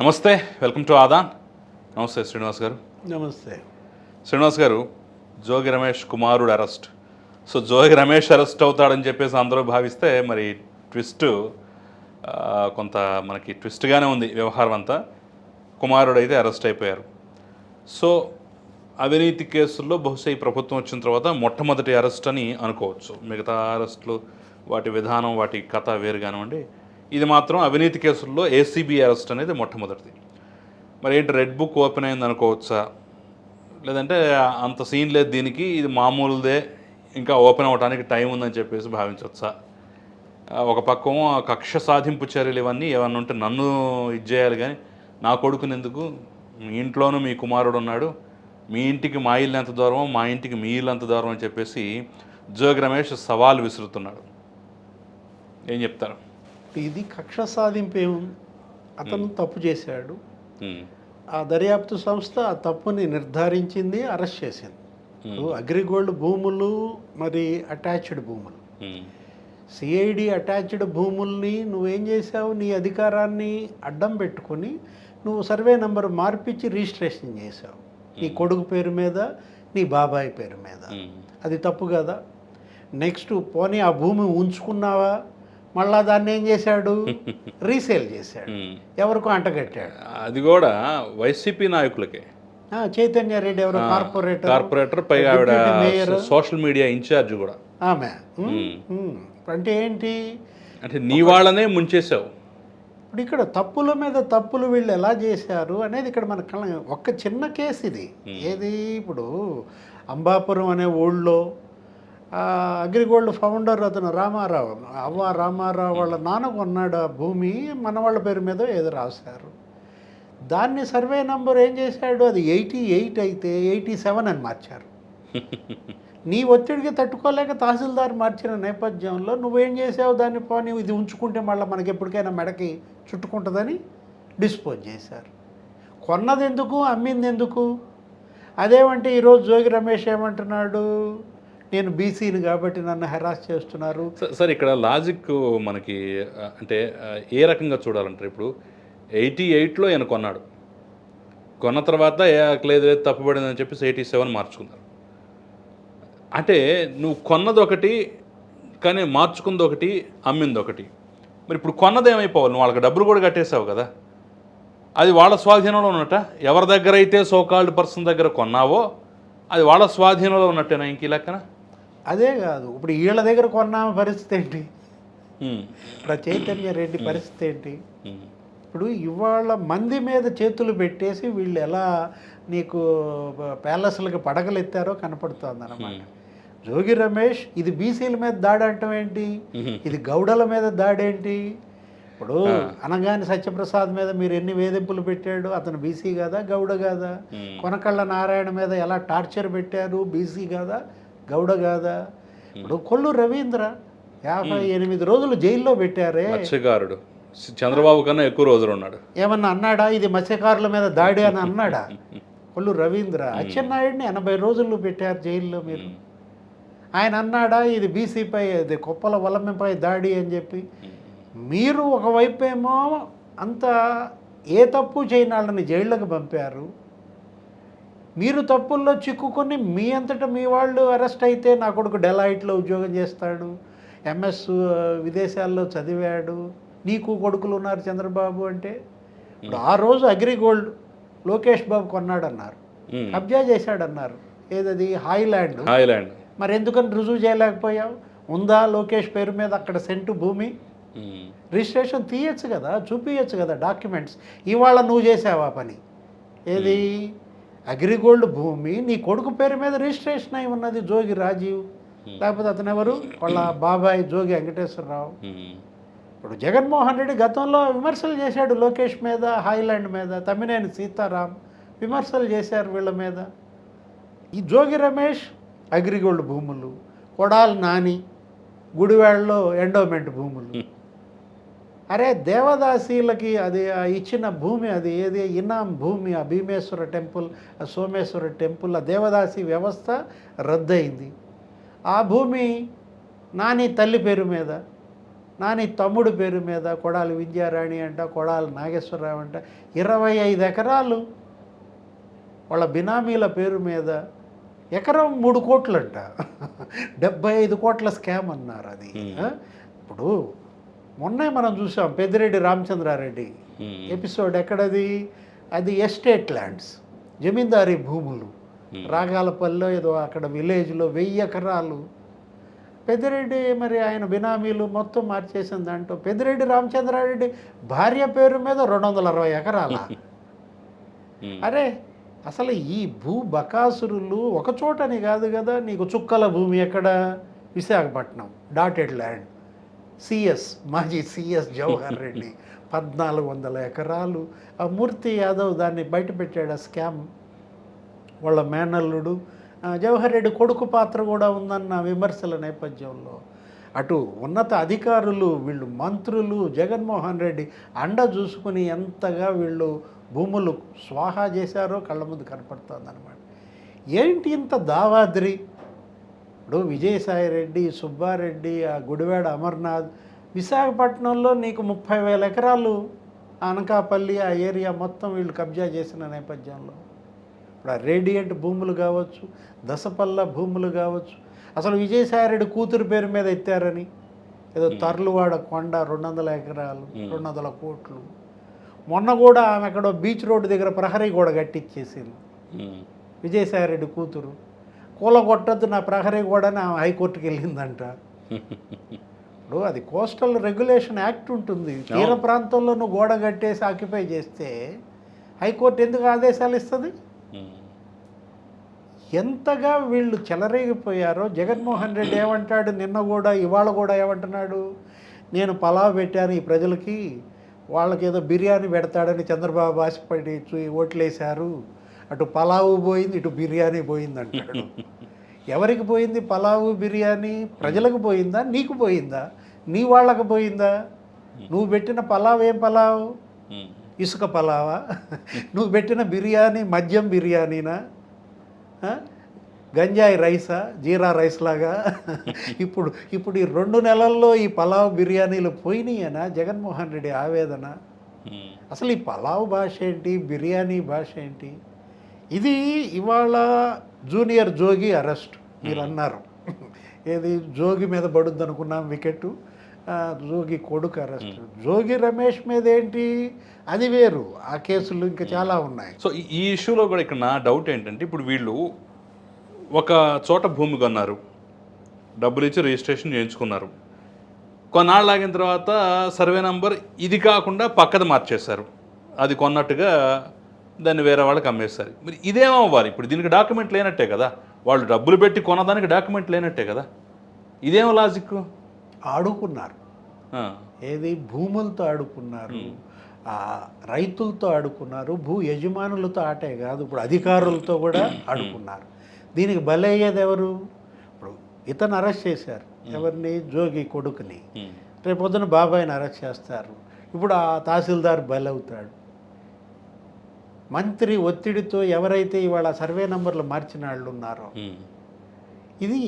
నమస్తే welcome to Aadan. నమస్తే శ్రీనివాస్ గారు. నమస్తే. శ్రీనివాస్ గారు జోగి రమేష్ కుమారుడు arrest. So Jogi Ramesh arrest అవుతాడని చెప్పేసి అందరూ భావిస్తే మరి ట్విస్ట్ కొంత మనకి ట్విస్ట్గానే ఉంది వ్యవహారం అంతా. కుమారుడు అయితే అరెస్ట్ అయిపోయారు. సో అవినీతి కేసుల్లో బహుశా ఈ ప్రభుత్వం వచ్చిన తర్వాత మొట్టమొదటి అరెస్ట్ అని అనుకోవచ్చు. మిగతా అరెస్టులు వాటి విధానం వాటి కథ వేరు కానివ్వండి ఇది మాత్రం అవినీతి కేసుల్లో ఏసీబీ అరెస్ట్ అనేది మొట్టమొదటిది. మరి ఏంటి రెడ్ బుక్ ఓపెన్ అయింది అనుకోవచ్చా? లేదంటే అంత సీన్ లేదు దీనికి ఇది మామూలుదే ఇంకా ఓపెన్ అవ్వడానికి టైం ఉందని చెప్పేసి భావించవచ్చా ఒక పక్కం కక్ష సాధింపు చర్యలు ఇవన్నీ ఏమన్నా ఉంటే నన్ను ఇది చేయాలి కానీ నా కొడుకునందుకు? మీ ఇంట్లోనూ మీ కుమారుడు ఉన్నాడు మీ ఇంటికి మా ఇల్లు ఎంత దూరం మా ఇంటికి మీ ఇల్లు ఎంత దూరం అని చెప్పేసి జోగి రమేష్ సవాల్ విసురుతున్నాడు. ఏం చెప్తారు? ఇది కక్ష సాధింపు ఏముంది అతను తప్పు చేశాడు. ఆ దర్యాప్తు సంస్థ ఆ తప్పుని నిర్ధారించింది అరెస్ట్ చేసింది. అగ్రిగోల్డ్ భూములు మరి అటాచ్డ్ భూములు. సిఐడి అటాచ్డ్ భూముల్ని నువ్వేం చేసావు నీ అధికారాన్ని అడ్డం పెట్టుకొని నువ్వు సర్వే నెంబర్ మార్పిచ్చి రిజిస్ట్రేషన్ చేసావు నీ కొడుకు పేరు మీద నీ బాబాయ్ పేరు మీద. అది తప్పు కదా? నెక్స్ట్ పోనీ ఆ భూమి ఉంచుకున్నావా? మళ్ళా దాన్ని ఏం చేశాడు? రీసేల్ చేశాడు. ఎవరికో అంటగట్టాడు అది కూడా వైసీపీ నాయకులకే. చైతన్య రెడ్డి ఎవరో కార్పొరేటర్ కార్పొరేటర్ పైగా ఆవిడ సోషల్ మీడియా ఇన్ఛార్జ్ కూడా. ఆమె. అంటే ఏంటి? అంటే నీ వాళ్ళనే ముంచేసావు ఇప్పుడు ఇక్కడ తప్పుల మీద తప్పులు వీళ్ళు ఎలా చేశారు అనేది ఇక్కడ మన కళ్ళ ఒక్క చిన్న కేసు ఇది. ఏది ఇప్పుడు అంబాపురం అనే ఊళ్ళో అగ్రిగోల్డ్ ఫౌండర్ అతను రామారావు అవ్వ రామారావు వాళ్ళ నాన్న కొన్నాడు ఆ భూమి మన వాళ్ళ పేరు మీద ఏదో రాశారు. దాన్ని సర్వే నంబర్ ఏం చేశాడు? అది ఎయిటీ ఎయిట్ అయితే ఎయిటీ సెవెన్ అని మార్చారు. నీ ఒత్తిడికి తట్టుకోలేక తహసీల్దార్ మార్చిన నేపథ్యంలో నువ్వేం చేసావు దాన్ని పోనీ ఇది ఉంచుకుంటే మళ్ళీ మనకి ఎప్పటికైనా మెడకి చుట్టుకుంటుందని డిస్పోజ్ చేశారు. కొన్నది ఎందుకు అమ్మింది ఎందుకు అదేమంటే ఈరోజు జోగి రమేష్ ఏమంటున్నాడు? నేను బీసీని కాబట్టి నన్ను హెరాస్ చేస్తున్నారు. సార్ ఇక్కడ లాజిక్ మనకి అంటే ఏ రకంగా చూడాలంటారు? ఇప్పుడు ఎయిటీ ఎయిట్లో ఈయన కొన్నాడు. కొన్న తర్వాత లేదు లేదు తప్పుపడింది అని చెప్పేసి ఎయిటీ సెవెన్ మార్చుకున్నారు. అంటే నువ్వు కొన్నది ఒకటి కానీ మార్చుకుంది ఒకటి అమ్మింది ఒకటి మరి ఇప్పుడు కొన్నది ఏమైపోవాలి నువ్వు వాళ్ళకి డబ్బులు కూడా కట్టేసావు కదా. అది వాళ్ళ స్వాధీనంలో ఉన్నట్ట? ఎవరి దగ్గర అయితే సోకాల్డ్ పర్సన్ దగ్గర కొన్నావో అది వాళ్ళ స్వాధీనంలో ఉన్నట్టేనా ఇంక ఈ లెక్కన? అదే కాదు ఇప్పుడు వీళ్ళ దగ్గర కొన్న పరిస్థితి ఏంటి? ఇప్పుడు చైతన్య రెడ్డి పరిస్థితి ఏంటి. ఇప్పుడు ఇవాళ మంది మీద చేతులు పెట్టేసి వీళ్ళు ఎలా నీకు ప్యాలెస్లకు పడగలు ఎత్తారో కనపడుతోంది అనమాట జోగి రమేష్ ఇది బీసీల మీద దాడి అంటాం ఏంటి? ఇది గౌడల మీద దాడి ఏంటి? ఇప్పుడు అనగాని సత్యప్రసాద్ మీద మీరు ఎన్ని వేధింపులు పెట్టాడు? అతను బీసీ కదా? గౌడ కాదా. కొనకళ్ళ నారాయణ మీద ఎలా టార్చర్ పెట్టారు? బీసీ కాదా? గౌడ కాదా ఇప్పుడు కొల్లు రవీంద్ర యాభై ఎనిమిది రోజులు జైల్లో పెట్టారే. మత్స్యకారుడు. చంద్రబాబు కన్నా ఎక్కువ రోజులు ఉన్నాడు. ఏమన్నా అన్నాడా? ఇది మత్స్యకారుల మీద దాడి అని అన్నాడా? కొల్లు రవీంద్ర. అచ్చెన్నాయుడిని ఎనభై రోజులు పెట్టారు జైల్లో మీరు. ఆయన అన్నాడా? ఇది బీసీపై ఇది కుప్పల వలమిపై దాడి అని చెప్పి. మీరు ఒకవైపు ఏమో అంత ఏ తప్పు చేయని వాళ్ళని జైళ్ళకి పంపారు. మీరు తప్పుల్లో చిక్కుకొని మీ అంతటా మీ వాళ్ళు అరెస్ట్ అయితే నా కొడుకు డెలాయిట్లో ఉద్యోగం చేస్తాడు ఎంఎస్ విదేశాల్లో చదివాడు నీకు కొడుకులు ఉన్నారు చంద్రబాబు అంటే? ఇప్పుడు ఆ రోజు అగ్రిగోల్డ్ లోకేష్ బాబు కొన్నాడన్నారు. కబ్జా చేశాడన్నారు. ఏదది? హాయిలాండ్. హాయిలాండ్. మరి ఎందుకని రుజువు చేయలేకపోయావు? ఉందా లోకేష్ పేరు మీద అక్కడ సెంటు భూమి. రిజిస్ట్రేషన్ తీయచ్చు కదా చూపించచ్చు కదా డాక్యుమెంట్స్. ఇవాళ నువ్వు చేసావా పని? ఏది? అగ్రిగోల్డ్ భూమి నీ కొడుకు పేరు మీద రిజిస్ట్రేషన్ అయి ఉన్నది జోగి రాజీవ్. లేకపోతే అతను ఎవరు? వాళ్ళ బాబాయ్ జోగి వెంకటేశ్వరరావు. ఇప్పుడు జగన్మోహన్ రెడ్డి గతంలో విమర్శలు చేశాడు లోకేష్ మీద హాయిలాండ్ మీద తమ్మినేని సీతారాం విమర్శలు చేశారు వీళ్ళ మీద. ఈ జోగి రమేష్ అగ్రిగోల్డ్ భూములు కొడాలి నాని గుడివాడలో ఎండోమెంట్ భూములు. అరే దేవదాసీలకి అది ఇచ్చిన భూమి అది ఏది? ఇనాం భూమి ఆ భీమేశ్వర టెంపుల్ ఆ సోమేశ్వర టెంపుల్ ఆ దేవదాసి వ్యవస్థ రద్దయింది. ఆ భూమి నాని తల్లి పేరు మీద నాని తమ్ముడు పేరు మీద కొడాలి విద్యారాణి అంట కొడాలి నాగేశ్వరరావు అంట ఇరవై ఐదు ఎకరాలు వాళ్ళ బినామీల పేరు మీద ఎకరం మూడు కోట్లంట. డెబ్బై ఐదు కోట్ల స్కామ్ అన్నారు అది? ఇప్పుడు మొన్నే మనం చూసాం పెద్దిరెడ్డి రామచంద్రారెడ్డి. ఉమ్, ఎపిసోడ్ ఎక్కడది? అది ఎస్టేట్ ల్యాండ్స్ జమీందారీ భూములు. రాగాలపల్లిలో ఏదో అక్కడ విలేజ్లో వెయ్యి ఎకరాలు. పెద్దిరెడ్డి మరి ఆయన బినామీలు మొత్తం మార్చేసిన దాంట్లో పెద్దిరెడ్డి రామచంద్రారెడ్డి భార్య పేరు మీద రెండు వందల అరవై ఎకరాల? ఉమ్, అరే అసలు ఈ భూ బకాసురులు ఒక చోటని కాదు కదా నీకు చుక్కల భూమి ఎక్కడ? Visakhapatnam dotted land. C S మాజీ సిఎస్ జవహర్ రెడ్డి. పద్నాలుగు వందల ఎకరాలు. ఆ మూర్తి యాదవ్ దాన్ని బయట పెట్టాడు ఆ స్కామ్. వాళ్ళ మేనల్లుడు. జవహర్ రెడ్డి కొడుకు పాత్ర కూడా ఉందన్న విమర్శల నేపథ్యంలో. అటు ఉన్నత అధికారులు వీళ్ళు మంత్రులు జగన్మోహన్ రెడ్డి అండ చూసుకుని ఎంతగా వీళ్ళు భూములు స్వాహా చేశారో కళ్ళ ముందు కనపడుతుంది అనమాట ఏంటి ఇంత దావాద్రి? ఇప్పుడు విజయసాయి రెడ్డి సుబ్బారెడ్డి ఆ గుడివాడ అమర్నాథ్ విశాఖపట్నంలో నీకు ముప్పై వేల ఎకరాలు అనకాపల్లి ఆ ఏరియా మొత్తం వీళ్ళు కబ్జా చేసిన నేపథ్యంలో. ఇప్పుడు ఆ రేడియంట్ భూములు కావచ్చు దశపల్ల భూములు కావచ్చు అసలు విజయసాయిరెడ్డి కూతురు పేరు మీద ఎత్తారని. ఏదో తర్లువాడ కొండ రెండు వందల ఎకరాలు రెండు వందల కోట్లు. మొన్న కూడా ఆమె ఎక్కడో బీచ్ రోడ్డు దగ్గర ప్రహరీ గోడ కట్టించేసింది విజయసాయిరెడ్డి కూతురు. కూల కొట్టద్దు నా ప్రహరీ గోడని ఆమె హైకోర్టుకి వెళ్ళిందంట. ఇప్పుడు అది కోస్టల్ రెగ్యులేషన్ యాక్ట్ ఉంటుంది. తీర ప్రాంతంలో నువ్వు గోడ కట్టేసి ఆక్యుపై చేస్తే హైకోర్టు ఎందుకు ఆదేశాలు ఇస్తుంది? ఎంతగా వీళ్ళు చెలరేగిపోయారో. జగన్మోహన్ రెడ్డి ఏమంటాడు? నిన్న కూడా ఇవాళ కూడా ఏమంటున్నాడు? నేను పలావ్ పెట్టాను ఈ ప్రజలకి. వాళ్ళకి ఏదో బిర్యానీ పెడతాడని చంద్రబాబు ఆశపడి చూ- ఓట్లేశారు. అటు పలావు పోయింది ఇటు బిర్యానీ పోయింది అంటాడు ఎవరికి పోయింది పలావు బిర్యానీ? ప్రజలకు పోయిందా? నీకు పోయిందా? నీ వాళ్ళకు పోయిందా? నువ్వు పెట్టిన పలావ్ ఏం పలావ్? ఇసుక పలావా? నువ్వు పెట్టిన బిర్యానీ మద్యం బిర్యానీనా? గంజాయి రైసా? జీరా రైస్ లాగా? ఇప్పుడు ఇప్పుడు ఈ రెండు నెలల్లో ఈ పలావ్ బిర్యానీలు పోయినాయనా జగన్మోహన్ రెడ్డి ఆవేదన? అసలు ఈ పలావ్ భాష ఏంటి? బిర్యానీ భాష ఏంటి? ఇది ఇవాళ జూనియర్ జోగి అరెస్ట్ మీరు అన్నారు. ఏది? జోగి మీద పడుద్ది అనుకున్నాం వికెట్ జోగి కొడుకు అరెస్ట్. జోగి రమేష్ మీద ఏంటి? అది వేరు. ఆ కేసులు ఇంకా చాలా ఉన్నాయి. సో ఈ- ఇష్యూలో కూడా ఇక్కడ నా డౌట్ ఏంటంటే ఇప్పుడు వీళ్ళు ఒక చోట భూమి కొన్నారు. డబ్బులు ఇచ్చి రిజిస్ట్రేషన్ చేయించుకున్నారు. కొన్నాళ్ళు ఆగిన తర్వాత సర్వే నంబర్ ఇది కాకుండా పక్కది మార్చేశారు. అది కొన్నట్టుగా దాన్ని వేరే వాళ్ళకి అమ్మేస్తారు. మరి ఇదేమవ్వాలి? ఇప్పుడు దీనికి డాక్యుమెంట్ లేనట్టే కదా. వాళ్ళు డబ్బులు పెట్టి కొనదానికి డాక్యుమెంట్ లేనట్టే కదా. ఇదేమో లాజిక్ ఆడుకున్నారు. ఏది? భూములతో ఆడుకున్నారు. రైతులతో ఆడుకున్నారు. భూ యజమానులతో ఆటే కాదు. ఇప్పుడు అధికారులతో కూడా ఆడుకున్నారు. దీనికి బలయ్యేది ఎవరు? ఇప్పుడు ఇతను అరెస్ట్ చేశారు. ఎవరిని? జోగి కొడుకుని. రేపు పొద్దున బాబాయిని అరెస్ట్ చేస్తారు. ఇప్పుడు ఆ తహసీల్దార్ బలవుతాడు. మంత్రి ఒత్తిడితో ఎవరైతే ఇవాళ సర్వే నంబర్లు మార్చిన వాళ్ళు ఉన్నారో ఇది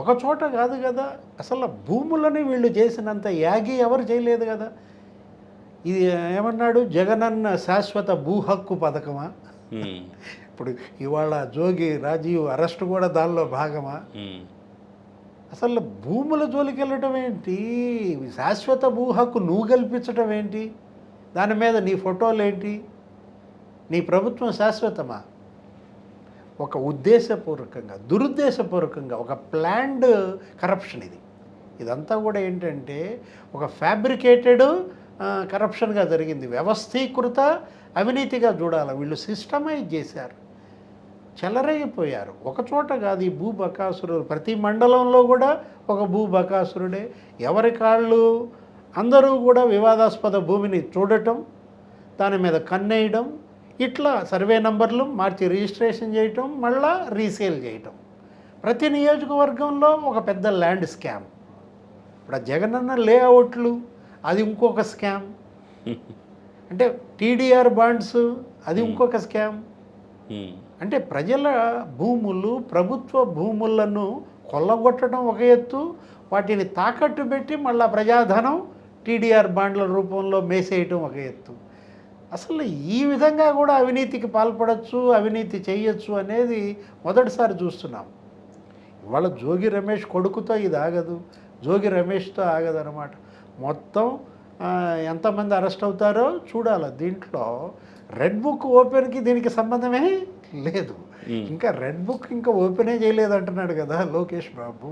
ఒక చోట కాదు కదా. అసలు భూములని వీళ్ళు చేసినంత యాగి ఎవరు చేయలేదు కదా. ఇది ఏమన్నాడు? జగనన్న శాశ్వత భూ హక్కు పథకమా? ఇప్పుడు ఇవాళ జోగి రాజీవ్ అరెస్ట్ కూడా దానిలో భాగమా? అసలు భూముల జోలికి వెళ్ళటం ఏంటి? శాశ్వత భూ హక్కు నువ్వు కల్పించడం ఏంటి? దాని మీద నీ ఫోటోలు ఏంటి? నీ ప్రభుత్వం శాశ్వతమా? ఒక ఉద్దేశపూర్వకంగా దురుద్దేశపూర్వకంగా ఒక ప్లాన్డ్ కరప్షన్ ఇది. ఇదంతా కూడా ఏంటంటే ఒక ఫ్యాబ్రికేటెడ్ కరప్షన్గా జరిగింది. వ్యవస్థీకృత అవినీతిగా చూడాలి. వీళ్ళు సిస్టమైజ్ చేశారు. చెలరైపోయారు ఒకచోట కాదు ఈ భూ బకాసురుడు ప్రతి మండలంలో కూడా ఒక భూ బకాసురుడే ఎవరి కాళ్ళు? అందరూ కూడా వివాదాస్పద భూమిని చూడటం దాని మీద కన్నేయడం ఇట్లా సర్వే నంబర్లు మార్చి రిజిస్ట్రేషన్ చేయటం మళ్ళా రీసేల్ చేయటం. ప్రతి నియోజకవర్గంలో ఒక పెద్ద ల్యాండ్ స్కామ్. ఇప్పుడు జగనన్న లేఅవుట్లు అది ఇంకొక స్కామ్. అంటే టీడీఆర్ బాండ్స్ అది ఇంకొక స్కామ్. అంటే ప్రజల భూములు ప్రభుత్వ భూములను కొల్లగొట్టడం ఒక ఎత్తు వాటిని తాకట్టు పెట్టి మళ్ళా ప్రజాధనం టీడీఆర్ బాండ్ల రూపంలో మేసేయటం ఒక ఎత్తు. అసలు ఈ విధంగా కూడా అవినీతికి పాల్పడచ్చు అవినీతి చేయొచ్చు అనేది మొదటిసారి చూస్తున్నాం. ఇవాళ జోగి రమేష్ కొడుకుతో ఇది ఆగదు జోగి రమేష్తో ఆగదు అనమాట మొత్తం ఎంతమంది అరెస్ట్ అవుతారో చూడాలి. దీంట్లో రెడ్ బుక్ ఓపెన్కి దీనికి సంబంధమే లేదు. ఇంకా రెడ్ బుక్ ఇంకా ఓపెనే చేయలేదు అంటున్నాడు కదా లోకేష్ బాబు.